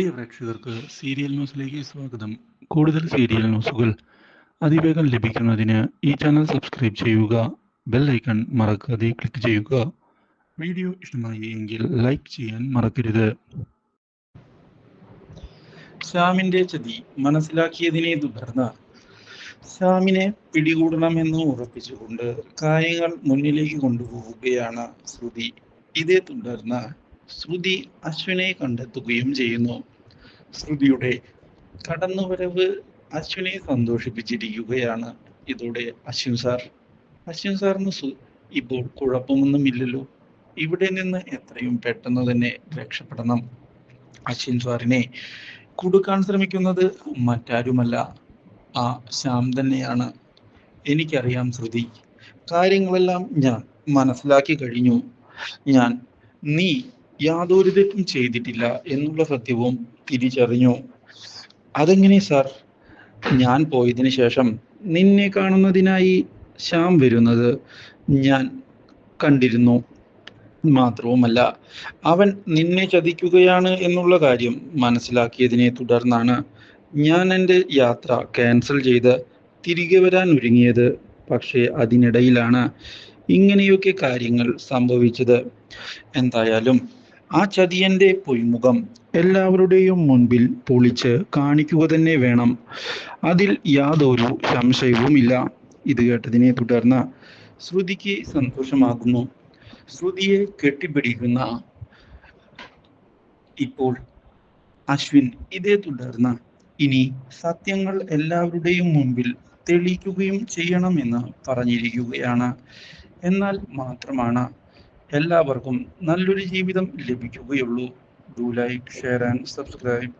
പ്രിയ പ്രേക്ഷകർക്ക് സീരിയൽ ന്യൂസിലേക്ക് സ്വാഗതം. കൂടുതൽ സീരിയൽ ന്യൂസുകൾ അതിവേഗം ലഭിക്കുന്നതിന് ഈ ചാനൽ സബ്സ്ക്രൈബ് ചെയ്യുക ബെൽ ഐക്കൺ മറക്കാതെ ക്ലിക്ക് ചെയ്യുക. വീഡിയോ ഇഷ്ടമായി എങ്കിൽ ലൈക്ക് ചെയ്യാൻ മറക്കരുത്. ശ്യാമിന്റെ ചതി മനസ്സിലാക്കിയതിനെ തുടർന്ന് ശ്യാമിനെ പിടികൂടണമെന്ന് ഉറപ്പിച്ചുകൊണ്ട് കാര്യങ്ങൾ മുന്നിലേക്ക് കൊണ്ടുപോവുകയാണ് ശ്രുതി. ഇതേ തുടർന്ന് ശ്രുതി അശ്വിനെ കണ്ടെത്തുകയും ചെയ്യുന്നു. ശ്രുതിയുടെ കടന്നുവരവ് അശ്വിനെ സന്തോഷിപ്പിച്ചിരിക്കുകയാണ്. ഇതോടെ അശ്വിൻ സാർ. അശ്വിൻ സാറിന് സു ഇപ്പോൾ കുഴപ്പമൊന്നുമില്ലല്ലോ ഇവിടെ നിന്ന് എത്രയും പെട്ടെന്ന് തന്നെ രക്ഷപ്പെടണം. അശ്വിൻ സാറിനെ കുടുക്കാൻ ശ്രമിക്കുന്നത് മറ്റാരുമല്ല. ആ ശ്യാം തന്നെയാണ്. എനിക്കറിയാം ശ്രുതി. കാര്യങ്ങളെല്ലാം ഞാൻ മനസ്സിലാക്കി കഴിഞ്ഞു. ഞാൻ നീ യാതൊരു തെറ്റും ചെയ്തിട്ടില്ല എന്നുള്ള സത്യവും തിരിച്ചറിഞ്ഞു. അതെങ്ങനെ സാർ? ഞാൻ പോയതിന് ശേഷം നിന്നെ കാണുന്നതിനായി ശ്യാം വരുന്നത് ഞാൻ കണ്ടിരുന്നു. മാത്രവുമല്ല അവൻ നിന്നെ ചതിക്കുകയാണ് എന്നുള്ള കാര്യം മനസ്സിലാക്കിയതിനെ തുടർന്നാണ് ഞാൻ എന്റെ യാത്ര ക്യാൻസൽ ചെയ്ത് തിരികെ വരാൻ ഒരുങ്ങിയത്. പക്ഷേ അതിനിടയിലാണ് ഇങ്ങനെയൊക്കെ കാര്യങ്ങൾ സംഭവിച്ചത്. എന്തായാലും ആ ചതിയന്റെ പൊയ്മുഖം എല്ലാവരുടെയും മുൻപിൽ പൊളിച്ച് കാണിക്കുക തന്നെ വേണം. അതിൽ യാതൊരു സംശയവുമില്ല. ഇത് കേട്ടതിനെ തുടർന്ന് ശ്രുതിക്ക് സന്തോഷമാകുന്നു. ശ്രുതിയെ കെട്ടിപ്പിടിക്കുന്ന ഇപ്പോൾ അശ്വിൻ ഇതേ തുടർന്ന് ഇനി സത്യങ്ങൾ എല്ലാവരുടെയും മുൻപിൽ തെളിയിക്കുകയും ചെയ്യണമെന്ന് പറഞ്ഞിരിക്കുകയാണ്. എന്നാൽ മാത്രമാണ് എല്ലാവർക്കും നല്ലൊരു ജീവിതം ലഭിക്കുകയുള്ളൂ. Do like share and subscribe